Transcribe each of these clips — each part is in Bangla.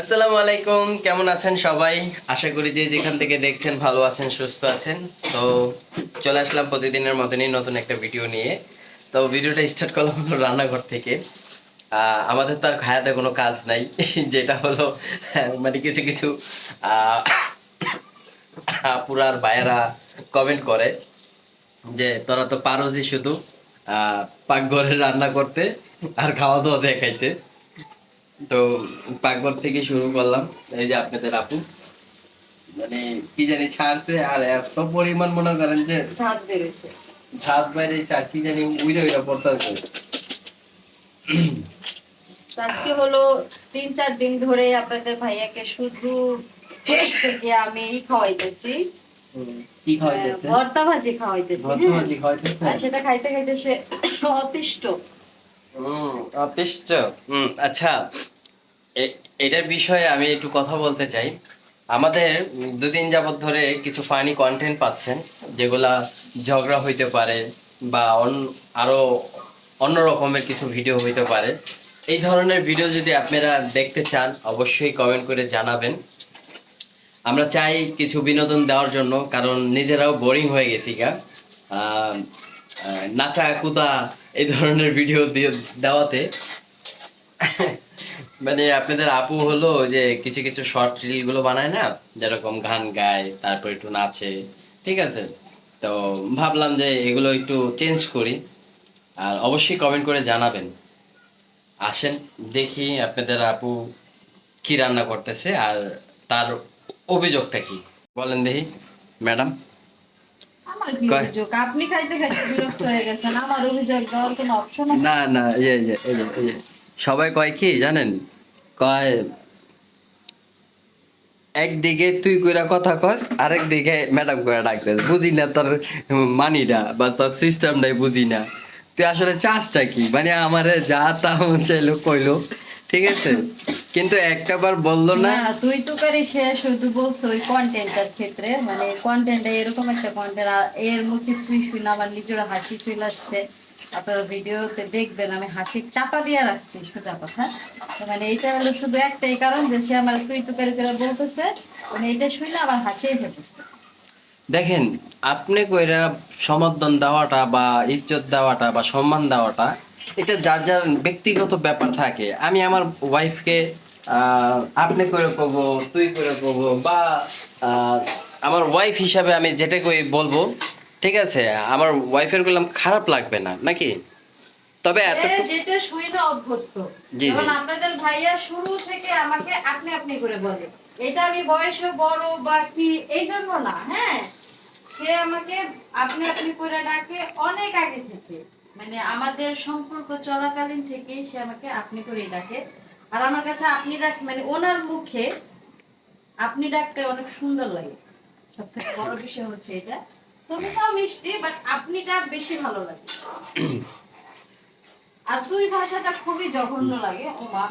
আসসালামু আলাইকুম কেমন আছেন সবাই? আশা করি যে যেখান থেকে দেখছেন ভালো আছেন সুস্থ আছেন। তো চলে আসলাম প্রতিদিনের মতনই নতুন একটা ভিডিও নিয়ে। তো ভিডিওটা স্টার্ট করলাম হলো রান্নাঘর থেকে। আমাদের তো আর খায়াতে কোনো কাজ নাই যেটা হলো মানে কিছু কিছু আহ, আপুরার ভাইয়েরা কমেন্ট করে যে তোরা তো পারোসই শুধু পাকঘরে রান্না করতে আর খাওয়া দাওয়া দেখাইতে। তো পাকঘর থেকে শুরু করলাম। এই যে আপনাদের আপু। মানে কি জানি ছাড়ছে আর এত পরিমাণ মনে করেন যে ঝাঁজ বেরোইছে। ঝাঁজ বাইরেছে আর কি জানি উইরে উইরে পড়তেছে। আজকে হলো তিন চার দিন ধরে আপনাদের ভাইয়াকে শুধু থেকে আমি খাওয়াইতেছি। কি খাওয়াইতেছে? আহ, ভর্তা ভাজি খাওয়াইতেছি হ্যাঁ। খাওয়াইতেছে? সেটা খাইতে খাইতে সে অতিষ্ঠ। হুম। অতিষ্ঠ। আচ্ছা এটার বিষয়ে আমি একটু কথা বলতে চাই। আমাদের দুদিন যাবৎ ধরে কিছু ফানি কন্টেন্ট পাচ্ছেন যেগুলা ঝগড়া হইতে পারে বা অন- আরও অন্য রকমের কিছু ভিডিও হইতে পারে। এই ধরনের ভিডিও যদি আপনারা দেখতে চান অবশ্যই কমেন্ট করে জানাবেন। আমরা চাই কিছু বিনোদন দেওয়ার জন্য কারণ নিজেরাও বোরিং হয়ে গেছি গা। নাচা কুদা এই ধরনের ভিডিও দিয়ে দেওয়াতে। মানে আপনাদের আপু হলো যে কিছু কিছু শর্ট রিলগুলো বানায় না, যেরকম গান গায়, তারপর একটু নাচে, ঠিক আছে? তো ভাবলাম যে এগুলো একটু চেঞ্জ করি, আর অবশ্যই কমেন্ট করে জানাবেন। আসেন, দেখি আপনাদের আপু কি রান্না করতেছে আর তার অভিযোগটা কি। বলেন দেখি, ম্যাডাম আমার কি কয়? অভিযোগ আপনি খাইতে খাইতে বিরক্ত হয়ে গেছেন। আমার অভিযোগ দেওয়ার কোনো অপশন না না এই যে, এই যে, এই যে, এই যে। সবাই কয় কি জানেন? কয় একদিকে তুই কইরা কথা কস আরেক দিকে ম্যাডাম করে ডাকতেস বুঝি না তোর মানিটা বা তোর সিস্টেমটাই বুঝি না। তুই আসলে চাষটা কি? মানে আমারে যা তা চাইলো কইলো। ঠিক আছে? কিন্তু একটা বার বলল না? তুই তো করে সে শুধু বলছো ওই কন্টেন্টের ক্ষেত্রে। মানে কন্টেন্টে এরকম একটা কন্টেন্ট আর এর মুখে তুই শুনে আমার নিজের হাসি চলে আসছে। আপনারা ভিডিওতে দেখবেন আমি হাসি চাপা দিয়ে রাখছি সোজা কথা। মানে এটা হলো শুধু একটাই কারণ যে সে আমার তুই তো করে করে বলতেছে মানে এটা শুনে আমার হাসি এসে পড়ছে দেখেন আপনি কইরা সমর্থন দেওয়াটা বা ইজ্জত দেওয়াটা বা সম্মান দেওয়াটা এটা যার যার ব্যক্তিগত ব্যাপার থাকে। আমি আমার ওয়াইফকে আপনি করে কব তুই করে কব বা আমার ওয়াইফ হিসাবে আমি যেটা কই বলব ঠিক আছে? আমার ওয়াইফের গুলাম খারাপ লাগবে না নাকি? তবে এত যেটা অভ্যস্ত। জি, জি। আপনাদের ভাইয়া শুরু থেকে আমাকে আপনি আপনি করে বলে এটা আমি বয়সে বড় বা কি এই জন্য না হ্যাঁ? সে আমাকে আপনি আপনি করে ডাকে অনেক আগে থেকে। মানে আমাদের সম্পর্ক চলাকালীন থেকেই সে আমাকে আপনি করে ডাকে। আর আমার কাছে আপনি ডাক মানে ওনার মুখে আপনি ডাকতে অনেক সুন্দর লাগে। সব থেকে বড় বিষয় হচ্ছে এটা। তুমি তাও মিষ্টি বাট আপনিটা বেশি ভালো লাগে। আর তুই ভাষাটা খুবই জঘন্য লাগে, ও মা।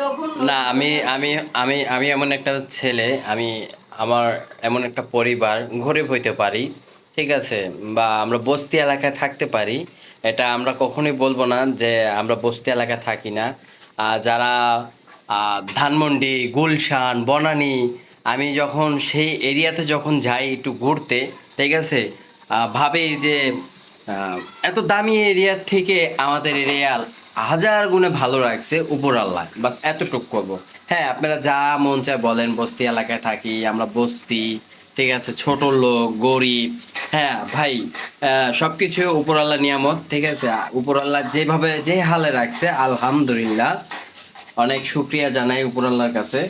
জঘন্য। না, আমি আমি আমি আমি এমন একটা ছেলে, আমি, আমার এমন একটা পরিবার, গরিব হইতে পারি। ঠিক আছে, বা আমরা বস্তি এলাকায় থাকতে পারি, এটা আমরা কখনোই বলব না যে আমরা বস্তি এলাকায় থাকি না। যারা ধানমন্ডি, গুলশান, বনানী, আমি যখন সেই এরিয়াতে যখন যাই একটু ঘুরতে, ঠিক আছে ভাবি যে এত দামি এরিয়ার থেকে আমাদের এরিয়া হাজার গুণে ভালো রাখছে উপর আল্লাহ, বাস এতটুকু করব। হ্যাঁ আপনারা যা মন চায় বলেন, বস্তি এলাকায় থাকি, আমরা বস্তি ঠিক আছে, ছোট লোক, গরিব হ্যাঁ ভাই সব কিছু আল্লাহ নিয়ামত, ঠিক আছে? উপর আল্লাহ যেভাবে যে হালে রাখছে, আলহামদুলিল্লাহ। অনেক শুক্রিয়া জানাই উপর আল্লাহর কাছে।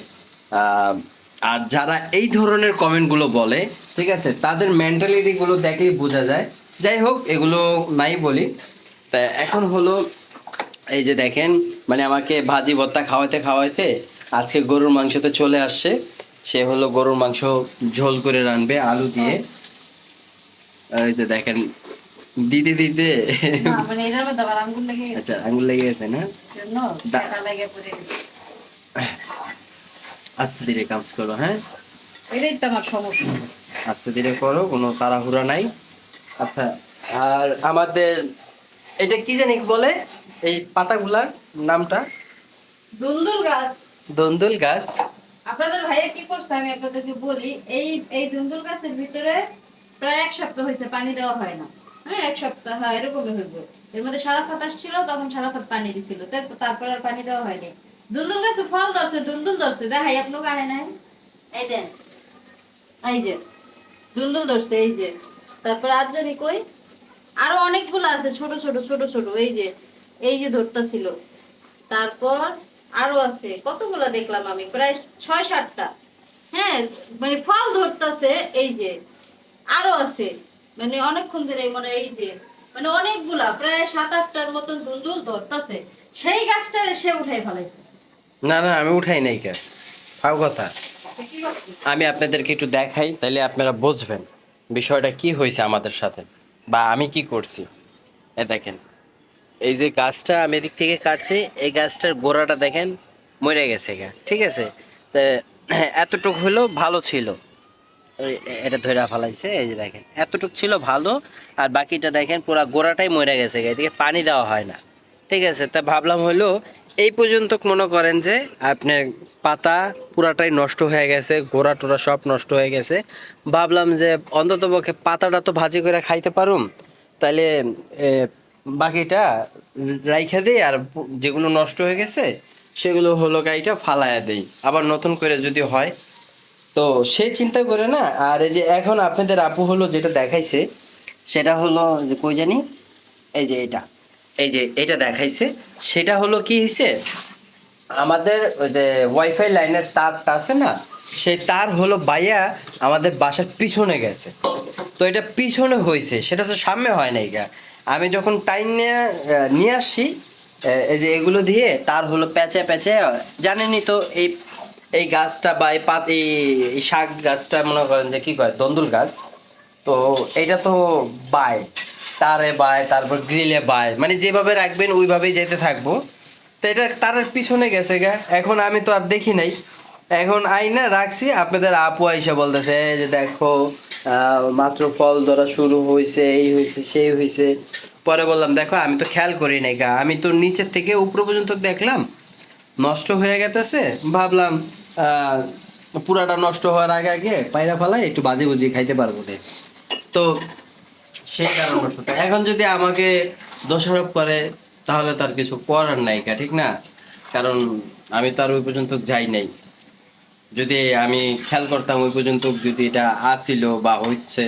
আর যারা এই ধরনের কমেন্টগুলো বলে, ঠিক আছে, তাদের মেন্টালিটিগুলো দেখলেই বোঝা যায়। যাই হোক, এগুলো নাই বলি। তা এখন হলো, এই যে দেখেন মানে আমাকে ভাজি ভত্তা খাওয়াইতে খাওয়াইতে আজকে গরুর মাংসতে চলে আসছে। সে হলো গরুর মাংস ঝোল করে রানবে আলু দিয়ে। এই যে দেখেন দিতে দিতে মানে আমার আঙ্গুল লেগে গেছে। আচ্ছা না। আস্তে ধীরে কাজ করো হ্যাঁ? এটাই তো আমার সমস্যা। আস্তে ধীরে করো কোনো তাড়াহুড়া নাই। আচ্ছা আর আমাদের এটা কি জানি বলে? এই পাতাগুলার নামটা? দুলদুল গাছ। দন্দুল গাছ। আপনাদের ভাইয়া কি করছে? আমি আপনাদেরকে বলি, এই এই দুন্দুল গাছের ভিতরে প্রায় এক সপ্তাহ হইতে পানি দেওয়া হয় না। হ্যাঁ এক সপ্তাহ হ্যাঁ এরকমই হইব। এর মধ্যে সারা খাত আসছিল তখন সারা খাত পানি দিছিল। তারপর আর পানি দেওয়া হয়নি। দুন্দুল গাছে ফল ধরছে দুন্দুল ধরছে। দেখাই আপনাকে আহে নাই। এই দেন, এই যে দুন্দুল ধরছে, এই যে। তারপর আর জানি কই, আরও অনেকগুলো আছে, ছোট ছোট ছোট ছোট, এই যে এই যে ধরতা ছিল তারপর আরও আছে। কতগুলো দেখলাম আমি? প্রায় ছয়, সাতটা। হ্যাঁ মানে ফল ধরতেছে, এই যে। আরও আছে। মানে অনেকক্ষণ ধরে মানে এই যে। মানে অনেকগুলা, প্রায় সাত, আটটার মতন দুন্দুল ধরতেছে। সেই গাছটা সে উঠাই ফেলাইছে। না না, আমি উঠাই নাই কে ফাও কথা। আমি আপনাদেরকে একটু দেখাই তাহলে আপনারা বুঝবেন বিষয়টা কি হয়েছে আমাদের সাথে, বা আমি কি করছি। এ দেখেন। এই যে গাছটা আমি এদিক থেকে কাটছি, এই গাছটার গোড়াটা দেখেন মরে গেছে গা, ঠিক আছে? এতটুক হলো ভালো ছিল। এটা ধরে ফালাইছে, এই যে দেখেন, এতটুক ছিল ভালো, আর বাকিটা দেখেন পুরো গোড়াটাই মরে গেছে এদিকে পানি দেওয়া হয় না, ঠিক আছে? তা ভাবলাম হলো, এই পর্যন্ত মনে করেন যে আপনার পাতা পুরাটাই নষ্ট হয়ে গেছে, গোড়া টোড়া সব নষ্ট হয়ে গেছে। ভাবলাম যে অন্তত পক্ষে পাতাটা তো ভাজি করে খাইতে পারুম। তাহলে বাকিটা রাইখা দিই আর যেগুলো নষ্ট হয়ে গেছে, সেগুলো হলো গাইটা ফালায়া দেই। আবার নতুন করে যদি হয়, তো সে চিন্তা করে না। আর এই যে এখন আপনাদের আপু হলো যেটা দেখাইছে, সেটা হলো যে কই জানি, এই যে এটা, এই যে এটা দেখাইছে, সেটা হলো কি হয়েছে আমাদের যে ওয়াইফাই লাইনের তারটা আছে না, সেই তার হলো বাইয়া আমাদের বাসার পিছনে গেছে। তো এটা পিছনে হয়েছে সেটা তো সামনে হয় নাই গা। আমি যখন টাইম নিয়ে নিয়ে আসছি এই যে এগুলো দিয়ে, তার হলো প্যাচে প্যাচে জানেনই তো, এই এই গাছটা বা এই পাত, এই শাক গাছটা, মনে করেন যে কি কয়, দন্দুল গাছ। তো এটা তো বায়, তারে বায়, তারপর গ্রিলে বায় মানে যেভাবে রাখবেন ওইভাবেই যেতে থাকব। তো এটা তার পিছনে গেছে গা, এখন আমি তো আর দেখি নাই। এখন আইনা রাখছি, আপনাদের আপু আইসা বলতেছে যে দেখো মাত্র ফল ধরা শুরু হয়েছে এই হয়েছে সেই হয়েছে পরে বললাম, দেখো, আমি তো খেয়াল করি নাই গা। আমি তো নিচের থেকে উপর পর্যন্ত দেখলাম, নষ্ট হয়ে গেতেছে। ভাবলাম পুরাটা নষ্ট হওয়ার আগে আগে পায়রা ফালাই একটু বাজে বুঝি খাইতে পারব। তো সেই কারণ এখন যদি আমাকে দোষারোপ করে, তাহলে তার কিছু করার নাই ঠিক না? কারণ আমি তো আর ওই পর্যন্ত যাই নাই। যদি আমি খেয়াল করতাম ওই পর্যন্ত যদি এটা আসিল বা হচ্ছে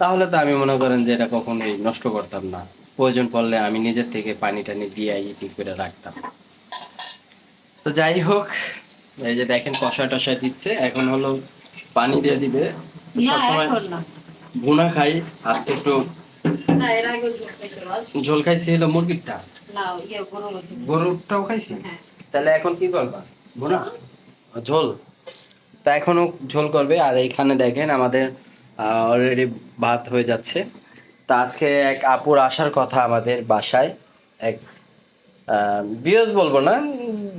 তাহলে তো আমি মনে করেন যে এটা কখনোই নষ্ট করতাম না। প্রয়োজন পড়লে আমি নিজের থেকে পানি টানি দিয়ে ঠিক করে রাখতাম। তো যাই হোক এই যে দেখেন কষা টষা দিচ্ছে এখন হলো পানি দিয়ে দিবে। সবসময় ভুনা খাই আজকে একটু ঝোল খাইছি হলো মুরগিরটা। গরুরটাও খাইছি? হ্যাঁ। তাহলে এখন কি করবা? ভুনা? ঝোল? তা এখনও ঝোল করবে। আর এইখানে দেখেন আমাদের অলরেডি ভাত হয়ে যাচ্ছে। তা আজকে এক আপুর আসার কথা আমাদের বাসায়। এক বিয়স বলব না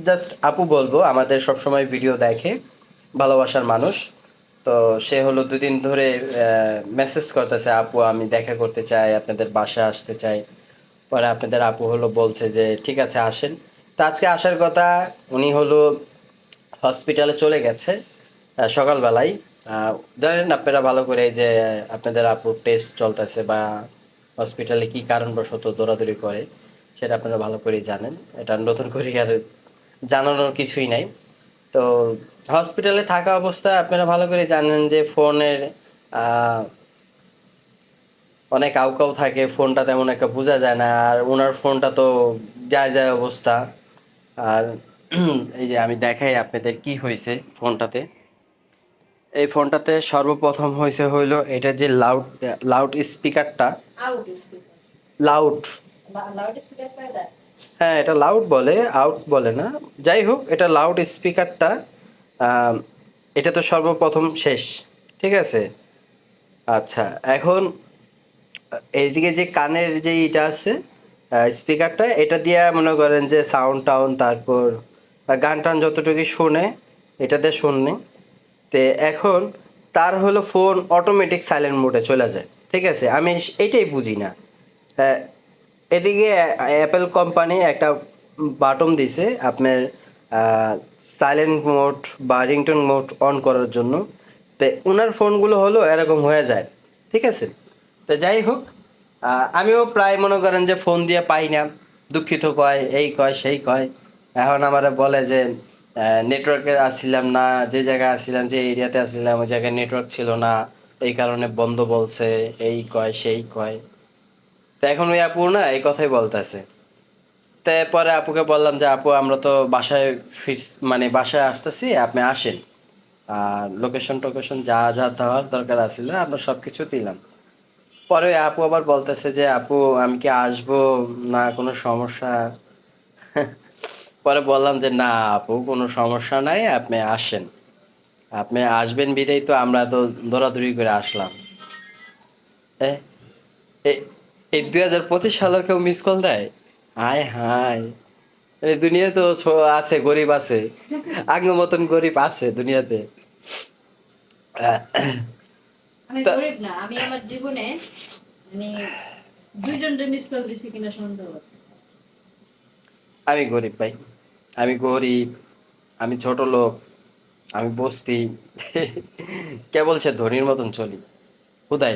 জাস্ট আপু বলব, আমাদের সবসময় ভিডিও দেখে, ভালোবাসার মানুষ। তো সে হলো দুদিন ধরে মেসেজ করতেছে, আপু, আমি দেখা করতে চাই, আপনাদের বাসায় আসতে চাই। পরে আপনাদের আপু হলো বলছে যে, ঠিক আছে, আসেন। তো আজকে আসার কথা উনি হলো হসপিটালে চলে গেছে। সকালবেলায়। জানেন আপনারা ভালো করে যে, আপনাদের আপুর টেস্ট চলতেছে বা হসপিটালে কি কারণবশত দৌড়াদৌড়ি করে, সেটা আপনারা ভালো করেই জানেন। এটা নতুন করে আর জানানোর কিছুই নাই। তো হসপিটালে থাকা অবস্থায় আপনারা ভালো করে জানেন যে ফোনের অনেক আউকাউ থাকে, ফোনটা তেমন একটা বোঝা যায় না, আর ওনার ফোনটা তো যায় যায় অবস্থা। আর এই যে আমি দেখাই আপনাদের কি হয়েছে ফোনটাতে। এই ফোনটাতে সর্বপ্রথম হয়েছে হইল এটা যে লাউড লাউড স্পিকারটা লাউড হ্যাঁ এটা লাউড বলে আউট বলে না। যাই হোক এটা লাউড স্পিকারটা এটা তো সর্বপ্রথম শেষ ঠিক আছে? আচ্ছা এখন এইদিকে যে কানের যে ইটা আছে স্পিকারটা এটা দিয়ে মনে করেন যে সাউন্ড টাউন তারপর গান টান যতটুকু শোনে দিয়ে শুননি। তে এখন তার হলো ফোন অটোমেটিক সাইলেন্ট মোডে চলে যায়, ঠিক আছে? আমি এটাই বুঝি না। এদিকে অ্যাপেল কোম্পানি একটা বাটন দিছে আপনার সাইলেন্ট মোড বা রিংটোন মোড অন করার জন্য। তো ওনার ফোনগুলো হলো এরকম হয়ে যায়, ঠিক আছে? তো যাই হোক আমিও প্রায় মনে করেন যে ফোন দিয়ে পাই না। দুঃখিত কয়, এই কয়, সেই কয়। এখন আমার বলে যে নেটওয়ার্কে আসছিলাম না, যে জায়গায় আসছিলাম, যে এরিয়াতে আসছিলাম, ওই জায়গায় নেটওয়ার্ক ছিল না। এই কারণে বন্ধ বলছে, এই কয়, সেই কয়। তো এখন ওই আপু না এই কথাই বলতেছে। তো পরে আপুকে বললাম যে, আপু, আমরা তো বাসায় ফির মানে বাসায় আসতেছি, আপনি আসেন। আর লোকেশন টোকেশন যা যা দেওয়ার দরকার আছিল আমরা সব কিছু দিলাম। পরে ওই আপু আবার বলতেছে যে, আপু, আমি কি আসব? না, কোনো সমস্যা? পরে বললাম যে না আপু কোনো সমস্যা নাই আপনি আসেন। আপনি আসবেন বিদেই তো আমরা তো দৌড়াদৌড়ি করে আসলাম। এই দুই হাজার পঁচিশ সালের কেউ মিস কল দেয়? হায় হায়। এই দুনিয়া তো আছে গরিব আছে। আগে মতন গরিব আছে দুনিয়াতে। আমি গরিব না আমি আমার জীবনে আমি দুইজনকে মিস কল দিছি কিনা সন্দেহ আছে। আমি গরিব ভাই। আমি গরিব আমি ছোট লোক আমি বস্তি। কেবল সে ধনির মতন চলি? হুদাই।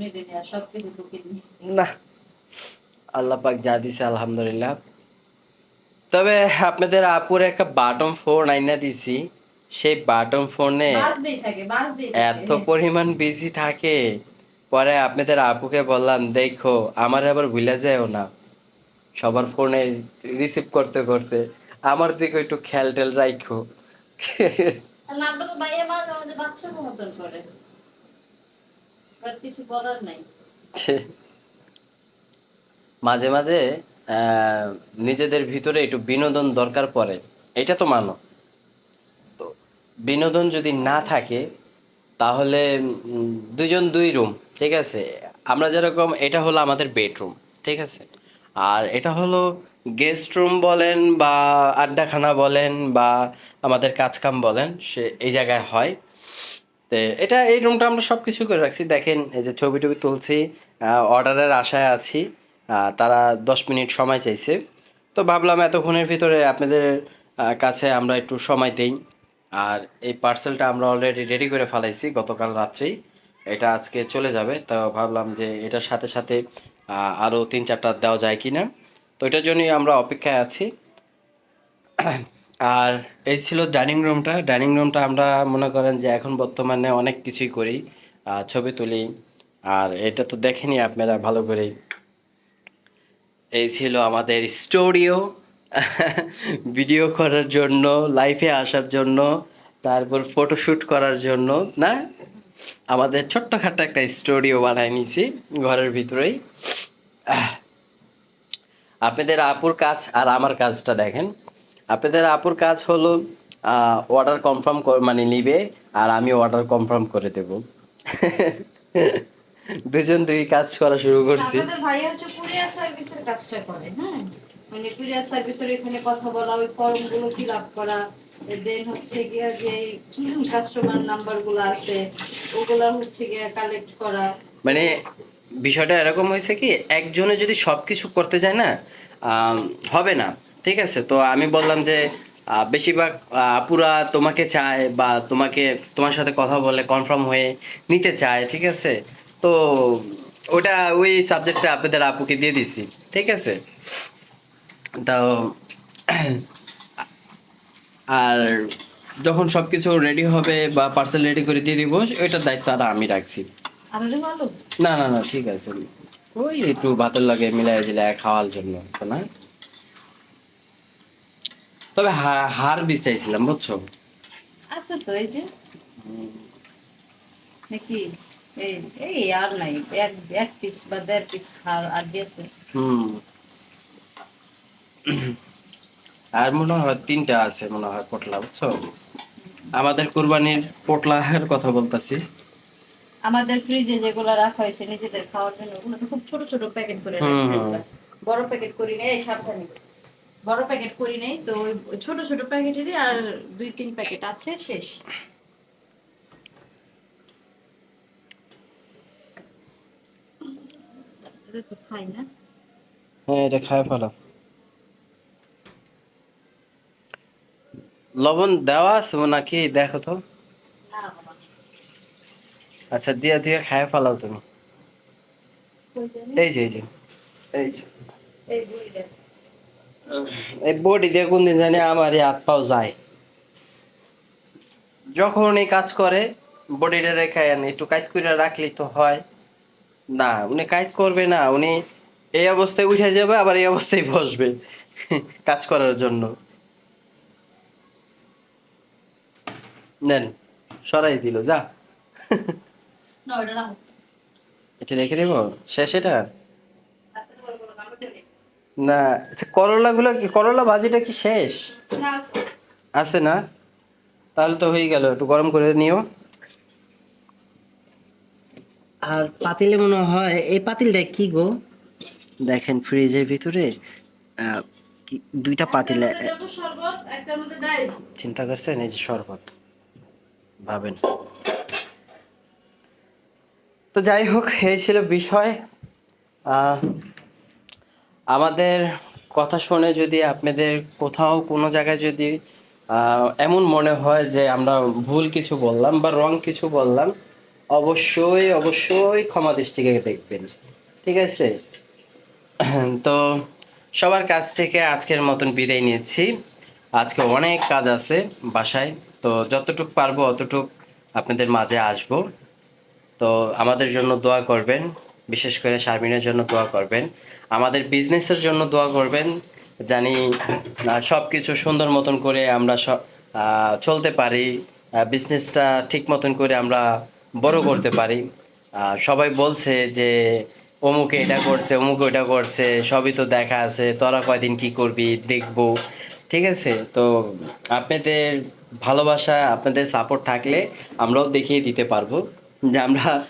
নি আল্লাহ পাক যা দিছে আলহামদুলিল্লাহ। তবে আপনাদের আপুর একটা বাটম ফোন আইনা দিছি। সেই বাটম ফোনে এত পরিমাণ বিজি থাকে। পরে আপনাদের আপুকে বললাম দেখো আমার আবার ভুলে যায়ও না। সবার ফোনে রিসিভ করতে করতে। আমার দিকে একটু খেয়াল টেল রাখো মাঝে মাঝে নিজেদের ভিতরে একটু বিনোদন দরকার পড়ে। এটা তো মানো। তো বিনোদন যদি না থাকে তাহলে দুজন দুই রুম ঠিক আছে? আমরা যেরকম এটা হলো আমাদের বেডরুম ঠিক আছে? আর এটা হলো গেস্ট রুম বলেন বা আড্ডাখানা বলেন বা আমাদের কাজকাম বলেন, সে এই জায়গায় হয়। তো এটা এই রুমটা আমরা সব কিছু করে রাখছি। দেখেন, এই যে ছবি টবি তুলছি অর্ডারের আশায় আছি। তারা দশ মিনিট সময় চাইছে। তো ভাবলাম এতক্ষণের ভিতরে আপনাদের কাছে আমরা একটু সময় দেই। আর এই পার্সেলটা আমরা অলরেডি রেডি করে ফেলাইছি গতকাল রাত্রেই। এটা আজকে চলে যাবে। তো ভাবলাম যে এটার সাথে সাথে আরও তিন চারটা দেওয়া যায় কি না তো এটার জন্যই আমরা অপেক্ষায় আছি। আর এই ছিল ডাইনিং রুমটা। ডাইনিং রুমটা আমরা মনে করেন যে এখন বর্তমানে অনেক কিছুই করি ছবি তুলি। আর এটা তো দেখেনি আপনারা ভালো করে। এই ছিল আমাদের স্টুডিও। ভিডিও করার জন্য লাইভে আসার জন্য, তারপর ফটোশ্যুট করার জন্য, না? আমাদের ছোট্টখাটো একটা স্টুডিও বানায় নিয়েছি ঘরের ভিতরেই। আপনাদের আপুর কাজ আর আমার কাজটা দেখেন। আপনাদের আপুর কাজ হলো অর্ডার কনফার্ম মানে নিবে আর আমি অর্ডার কনফার্ম করে দেব। দুজন দুই কাজ করা শুরু করছি। ভাই হচ্ছে কুরিয়ার সার্ভিসের কাজটা করে হ্যাঁ? মানে কুরিয়ার সার্ভিসের এখানে কথা বলা, ওই ফর্মগুলো ফিল আপ করা দেন হচ্ছে গিয়া যে কাস্টমার আছে, ওগুলা হচ্ছে গিয়া কালেক্ট করা। মানে বিষয়টা এরকম হয়েছে কি, একজনে যদি সব কিছু করতে যায় না হবে না, ঠিক আছে? তো আমি বললাম যে বেশিরভাগ আপুরা তোমাকে চায় বা তোমাকে, তোমার সাথে কথা বলে কনফার্ম হয়ে নিতে চায়, ঠিক আছে? তো ওটা ওই সাবজেক্টটা আপনাদের আপুকে দিয়ে দিছি, ঠিক আছে? তো আর যখন সব কিছু রেডি হবে বা পার্সেল রেডি করে দিয়ে দিব ওইটার দায়িত্ব আর আমি রাখছি। না না না ঠিক আছে। ওই একটু ভাতের লাগে মিলাই জিলাই খাওয়ার জন্য না? তবে হার বীজ চাইছিলাম বুঝছ? আচ্ছা তো এই যে। নাকি? এই এই আর নাই এক এক পিস বা দেড় পিস হার আর দিয়েছে। হুম। আর মনে হয় তিনটা আছে মনে হয় পটলা বুঝছ? আমাদের কুরবানির পটলার কথা বলতাছি। আমাদের ফ্রিজে যেগুলো রাখা হয়েছে নিজেদের খাওয়ার জন্য ওগুলো তো খুব ছোট ছোট প্যাকেট করে রাখছে। বড় প্যাকেট করি নাই এই সাবধানে। বড় প্যাকেট করি নাই তো ওই ছোট ছোট প্যাকেটেরই আর দুই তিন প্যাকেট আছে শেষ। খাই না। হ্যাঁ এটা খায় ফেলো। লবণ দেওয়া আছে নাকি? দেখো তো। আচ্ছা দিয়া, দিয়ে খায় ফেলাও তুমি। এই যে এই যে। এই বডি দিয়ে কোন দিন জানি আমার এই হাত পাও যায়। যখন উনি কাজ করে, বডিটা রেখে আন একটু কাজ করে রাখলেই তো হয়। না, উনি কাজ করবে না, উনি এই অবস্থায় উঠে যাবে, আবার এই অবস্থায় বসবে কাজ করার জন্য। নেন সরাই দিল যা। এটা রেখে দেবো? শেষ এটা? না আচ্ছা করলাগুলো কি করলা ভাজিটা কি শেষ? আছে। না? তাহলে তো হয়ে গেল একটু গরম করে নিও। আর পাতিলে মনে হয় এই পাতিলটা কি গো? দেখেন ফ্রিজের ভিতরে দুইটা পাতিল চিন্তা করছেন এই যে শরবত। ভাবেন। তো যাই হোক, এই ছিল বিষয়। আমাদের কথা শুনে যদি আপনাদের কোথাও কোনো জায়গায় যদি এমন মনে হয় যে আমরা ভুল কিছু বললাম বা রং কিছু বললাম, অবশ্যই অবশ্যই ক্ষমা দৃষ্টিকে দেখবেন। ঠিক আছে? তো সবার কাছ থেকে আজকের মতন বিদায় নিচ্ছি। আজকে অনেক কাজ আছে বাসায়। তো যতটুক পারব অতটুক আপনাদের মাঝে আসব। তো আমাদের জন্য দোয়া করবেন, বিশেষ করে শারমিনের জন্য দোয়া করবেন। আমাদের বিজনেসের জন্য দোয়া করবেন, জানি সব কিছু সুন্দর মতন করে আমরা চলতে পারি বিজনেসটা ঠিক মতন করে আমরা বড় করতে পারি। সবাই বলছে যে, অমুকে এটা করছে, অমুকে এটা করছে, সবই তো দেখা আছে, তোরা কয়দিন কি করবি, দেখব। ঠিক আছে? তো আপনাদের ভালোবাসা আপনাদের সাপোর্ট থাকলে আমরাও দেখিয়ে দিতে পারব যে আমরা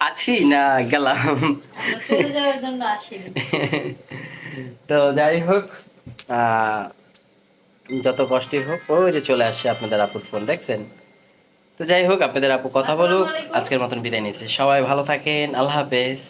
আছি না গেলাম। তো যাই হোক আহ, যত কষ্টই হোক ওই যে চলে আসছে আপনাদের আপুর ফোন দেখছেন? তো যাই হোক আপনাদের আপু কথা বলুক আজকের মতন বিদায় নিচ্ছি। সবাই ভালো থাকেন আল্লাহ হাফেজ।